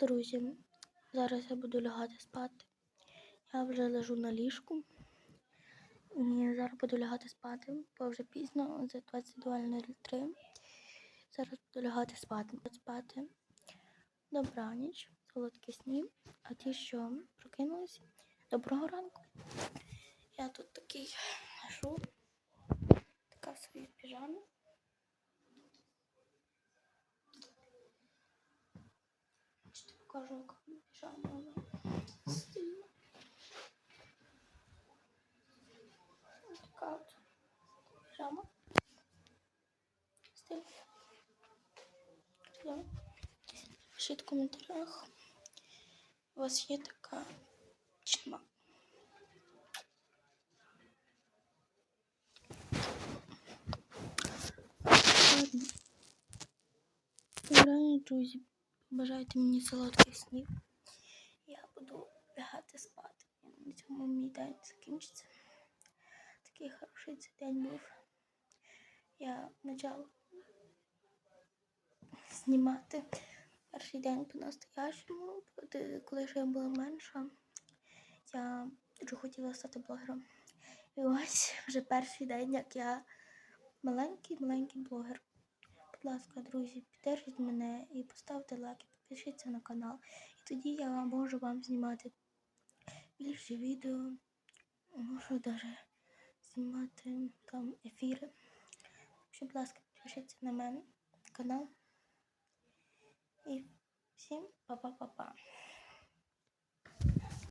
Друзі, зараз я буду лягати спати. Я вже лежу на ліжку. І зараз буду лягати спати, бо вже пізно, за 22.03. Зараз буду лягати спати. Спати. Добраніч, солодкі сні. А ті, що прокинулись, доброго ранку. Я тут такий лежу, така в своїй піжамі. Ще покажу, яка піжама. вона стильна. Ось Така от піжама. Стильна. Піжама. Пишіть в коментарях. У вас є така чма. Ладно. Друзі. Бажайте мені солодких снів. Я буду лягати спати. На цьому мій день закінчиться. Такий хороший цей день був. Я почала знімати перший день по-настоящему, коли ще я була менша, я дуже хотіла стати блогером. І ось вже перший день, як я маленький-маленький блогер. Будь ласка, друзі, підтримайте мене і поставте лайк, і підпишіться на канал. І тоді я можу вам знімати більше відео. Можу навіть знімати там ефіри. Будь ласка, підпишіться на мене канал. І всім па-па-па-па.